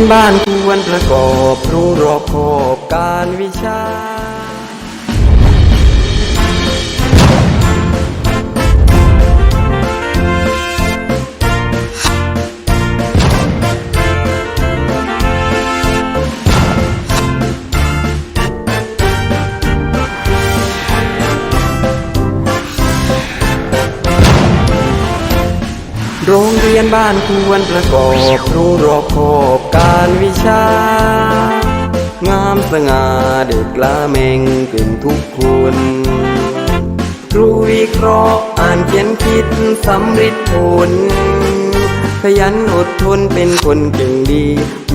นบ้านควรประกอบรู้รอบขอบการวิชา โรงเรียนบ้านควรประกอบรู้รอบขอบการวิชา งามสง่าเด็กละเมงเก่งทุกคนครูวิเคราะห์อ่านเขียนคิดสำริดผล ขยันอดทนเป็นคนเก่งดี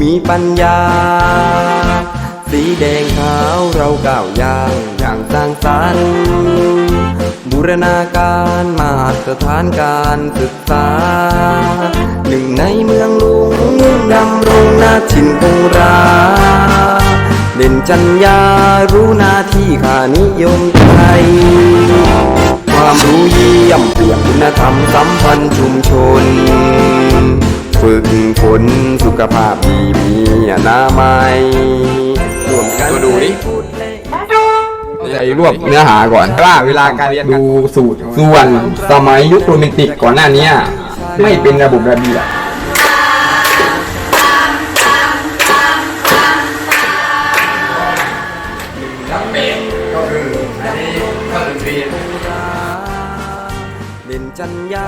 มีปัญญา สีแดงขาวเราก้าวย่างอย่างสร้างสรรค์ บูรณาการมาตรฐานการศึกษา หนึ่งในเมืองลวงดำรงนาชินคงราเด่นจัญญารู้หน้าที่ขานิยมไทย ความรู้เยี่ยมเปลี่ยนคุณธรรมสัมพันธ์ชุมชน ฝึกฝนสุขภาพดีมีอนามัยรวมกันมาดูดิพูดและ ไอ้รวบเนื้อหาก่อนว่าเวลาการเรียนดูสูตรส่วนสมัยยุคโรแมนติกก่อนหน้านี้ไม่เป็นระบบระเบียบเด่นจัญญา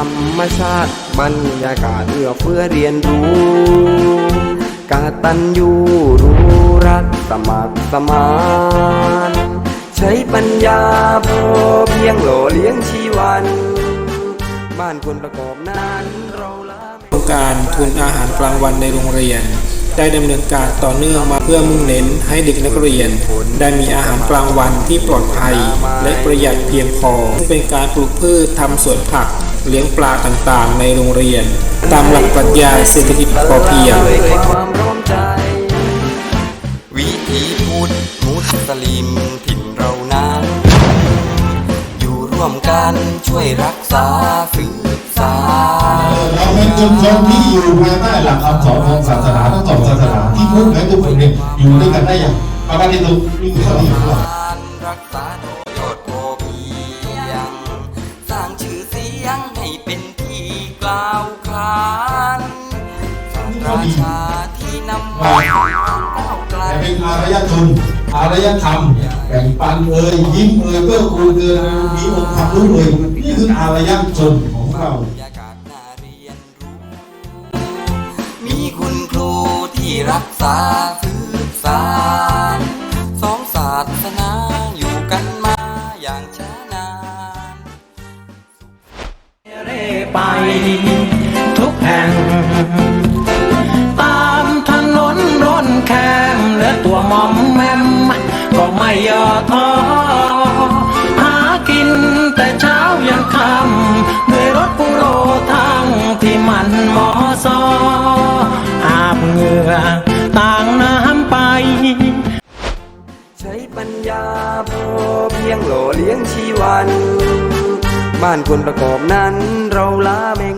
รรมชาติบรรยากาศเอื้อเฟื้อเรียนรู้ กาตัญญูรู้รักสมัครสมาน ใช้ปัญญาพอเพียงหล่อเลี้ยงชีวัน บ้านคนประกอบนั้นเราละโครงการทุนอาหารกลางวันในโรงเรียน ได้ดำเนินการต่อเนื่องมาเพื่อมุ่งเน้นให้เด็กนักเรียน ได้มีอาหารกลางวันที่ปลอดภัย และประหยัดเพียงพอเป็นการปลูกพืชทำสวนผัก เลี้ยงปลาต่างๆ ในโรงเรียน ตามหลักปรัชญาเศรษฐกิจพอเพียงด้วยความพร้อมใจวิถีพุทธมุสลิมถิ่นเรานั้นอยู่ร่วมกันช่วยรักษาสืบสานเราเป็นชุมชนที่อยู่ภายใต้หลักคำสอนของศาสนาทั้งสองศาสนาที่พุทธและทุกคนเนี่ยอยู่ด้วยกันได้อย่างปกติสุขนี่คือข้อที่อยู่ด้วยรักษา มาแต่เป็นอารยชนอารยธรรมแบ่งปันเอ่ยยิ้มเอ่ยเพื่อคูณเกินมีองค์ความรู้เอ่ยนี่คืออารยชนของเรามีคุณครูที่รักษาสืบสานสองศาสนาอยู่กันมาอย่างช้านานเร่ไปทุกแห่ง ไม่ย่อท้อหากินแต่เช้ายันค่ำด้วยรถปูโรทั้งที่มันมอซออาบเหงื่อต่างน้ำไป ใช้ปัญญาพอเพียงหล่อเลี้ยงชีวัน บ้านคนประกอบนั้นเราละเมง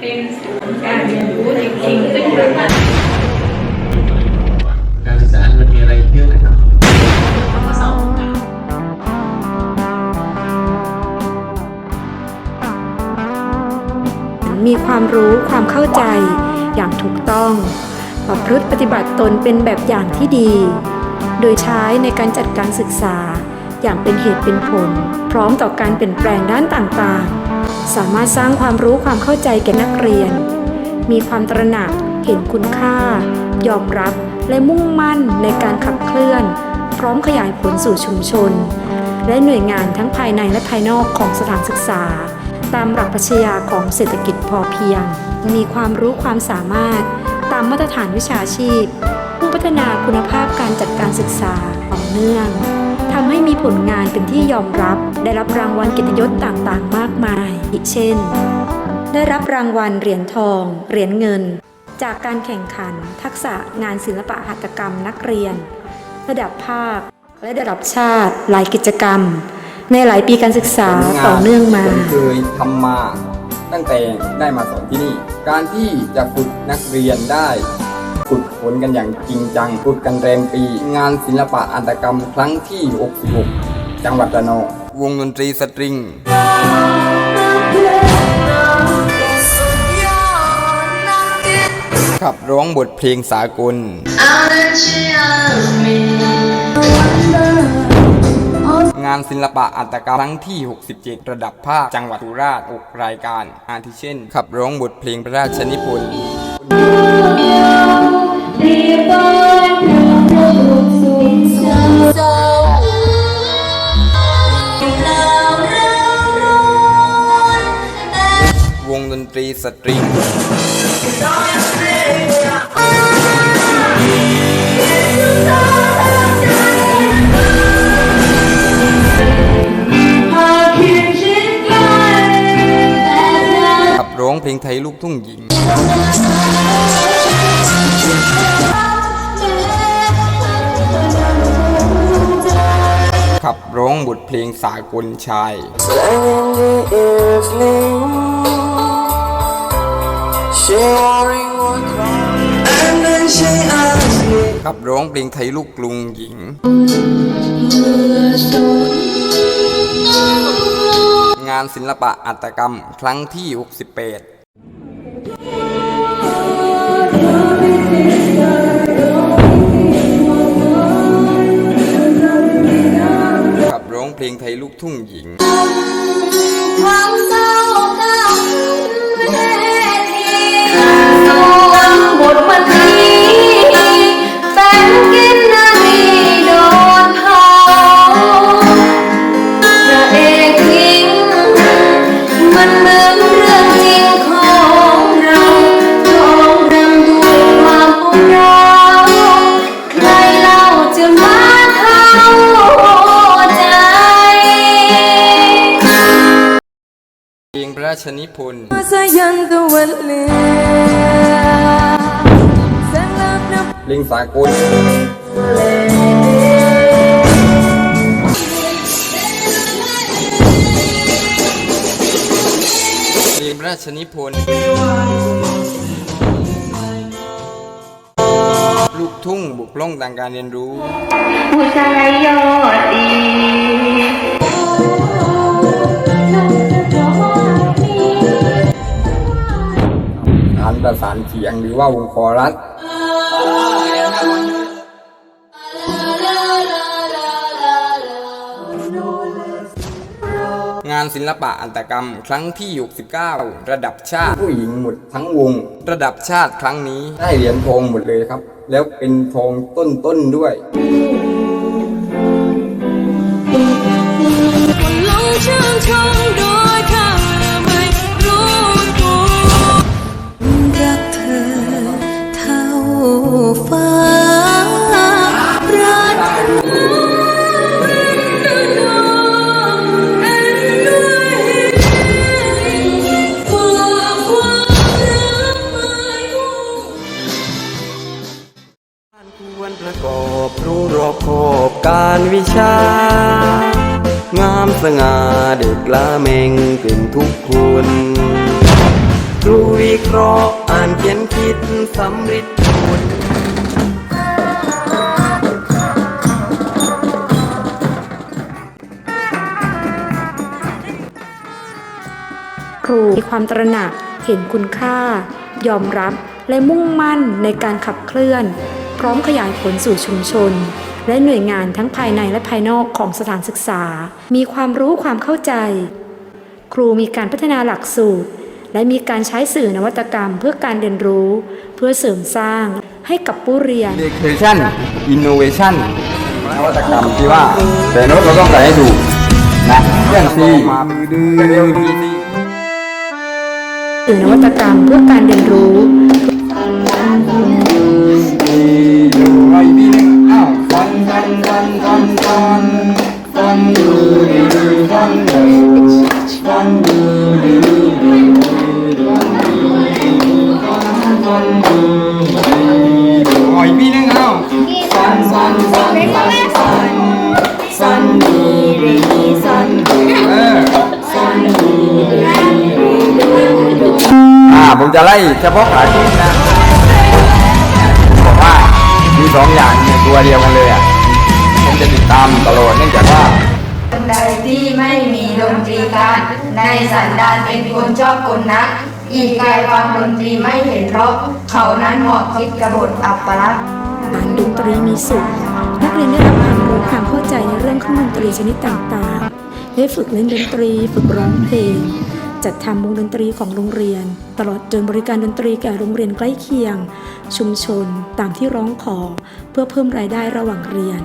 เป็นศูนย์การเรียนรู้จริงๆซึ่งเป็นการการศึกษามันมีอะไรเยอะนะครับมีความรู้ความเข้าใจอย่างถูกต้อง ประพฤติปฏิบัติตนเป็นแบบอย่างที่ดี โดยใช้ในการจัดการศึกษาอย่างเป็นเหตุเป็นผล พร้อมต่อการเปลี่ยนแปลงด้านต่างๆ สามารถสร้างความรู้ความเข้าใจแก่นักเรียน มีความตระหนักเห็นคุณค่า ยอมรับและมุ่งมั่นในการขับเคลื่อน พร้อมขยายผลสู่ชุมชน และหน่วยงานทั้งภายในและภายนอกของสถานศึกษา ตามหลักปรัชญาของเศรษฐกิจพอเพียง มีความรู้ความสามารถ ตามมาตรฐานวิชาชีพ ผู้พัฒนาคุณภาพการจัดการศึกษาต่อเนื่อง ทำให้มีผลงานเป็นที่ยอมรับ ได้รับรางวัลเกียรติยศต่างๆ มากมายอีกเช่น ได้รับรางวัลเหรียญทอง เหรียญเงิน จากการแข่งขัน ทักษะงานศิลปะหัตถกรรมนักเรียน ระดับภาค และระดับชาติหลายกิจกรรม ในหลายปีการศึกษาต่อเนื่องมาผมเคยทำมาตั้งแต่ได้มาสอนที่นี่ การที่จะฝึกนักเรียนได้ ฝึกฝนกันอย่างจริงจัง ฝึกกันแรมปี งานศิลปะอัตกรรมครั้งที่ 66 จังหวัดระนอง วงดนตรีสตริงขับร้องบทเพลงสากลงานศิลปะอัตกรรมครั้งที่ 67 ระดับภาค จังหวัดสุราษฎร์6รายการ อาทิเช่น ขับร้องบทเพลงพระราชนิพนธ์ วงดนตรีสตริงขับร้องเพลงไทยลูกทุ่งหญิง ขับร้องบทเพลงสากลชาย ขับร้องเพลงไทยลูกกรุงหญิง งานศิลปะอัตกรรมครั้งที่ 68 ลูกทุ่งหญิง ระราชนิพนธ์ Sayang kewali เพลงสากลเพลงพระราชนิพนธ์ลูกทุ่งบุกล่องทางการเรียนรู้ผู้ชายยอดดี ประสานเสียงหรือว่าวงคอรัสงานศิลปะอัตกรรมครั้งที่ 69 ระดับชาติ ผู้หญิงหมดทั้งวง ระดับชาติครั้งนี้ได้เหรียญทองหมดเลยครับ แล้วเป็นทองต้นๆด้วยลงชื่นชมโดยข้ สง่าเด็กละเมงเป็นทุกคนครูวิเพราะห์อ่านเขียนคิดสำริดผลครูมีความตระหนักเห็นคุณค่า ยอมรับและมุ่งมั่นในการขับเคลื่อน พร้อมขยายผลสู่ชุมชน และหน่วยงานทั้งภายในและภายนอกของสถานศึกษา มีความรู้ความเข้าใจ ครูมีการพัฒนาหลักสูตร และมีการใช้สื่อนวัตกรรมเพื่อการเรียนรู้ เพื่อเสริมสร้างให้กับผู้เรียน Education Innovation นวัตกรรมที่ว่า แต่โน้ตเราต้องใส่ให้ถูกนะเรื่องซีเร็วดีซีสื่อนวัตกรรมเพื่อการเรียนรู้ไว้ปี นฟันฟันฟันฟันฟันฟันดูดีดีฟันดูฟันดูดีดีฟันดูดีดีไว้ปีนึงอ้าวฟันฟันฟันฟันฟันฟันดูดีดีฟันดูเออฟันดูอ่าผมจะไล่เฉพาะขาที่นะบอกว่ามีสองอย่าง ตัวเดียวกันเลยอะผมจะติดตามตลอดเนื่องจากว่าคนใดที่ไม่มีดนตรีการในสันดานเป็นคนชอบคนนัก อีกกายฟังดนตรีไม่เห็นเพราะ เขานั้นเหมาะคิดกบฏอัปปลักษณ์การดนตรีมีสุขนักเรียนได้รับความรู้ความเข้าใจในเรื่องเครื่องดนตรีชนิดต่างๆ ได้ฝึกเล่นดนตรี ฝึกร้องเพลง จัดทำวงดนตรีของโรงเรียน ตลอดจนบริการดนตรีแก่โรงเรียนใกล้เคียง ชุมชนตามที่ร้องขอ เพื่อเพิ่มรายได้ระหว่างเรียน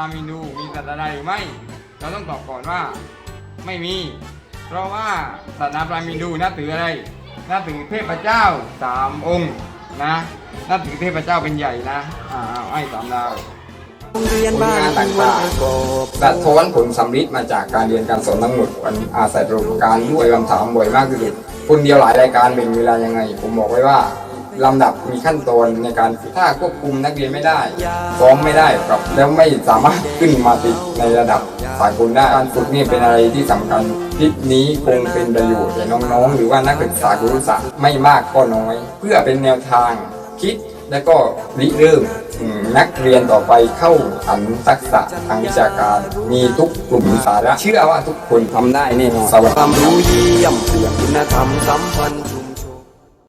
ามินดูมีสัตว์อะไรหรือไม่ เราต้องตอบก่อนว่าไม่มี เพราะว่าศาสนาพรามินดูนับถืออะไรนับถือเทพเจ้าสามองค์นะนับถือเทพเจ้าเป็นใหญ่นะอ่าเอาไอ้สามดาวโรงเรียนบ้านควรประกอบสะท้อนผลสำลิดมาจากการเรียนการสอนทั้งหมดมันอาศัยประสบการณ์ด้วยคำถามบ่อยมากที่สุดคนเดียวหลายรายการแบ่งเวลายังไง ผมบอกไว้ว่า ลำดับมีขั้นตอนในการถ้าควบคุมนักเรียนไม่ได้ซ้อมไม่ได้ครับแล้วไม่สามารถขึ้นมาติดในระดับสากลได้การฝึกนี่เป็นอะไรที่สำคัญคลิปนี้คงเป็นประโยชน์แก่น้องๆ หรือว่านักศึกษากุรุศาสตร์ไม่มากก็น้อย เพื่อเป็นแนวทางคิดและก็ริเริ่มนักเรียนต่อไปเข้าถึงทักษะทางวิชาการ มีทุกกลุ่มสาระ เชื่อว่าทุกคนทำได้แน่นอนสวัสคดีวามรัรู้บเยี่ยมเสื่อมคุณธรรมสัมพันธ์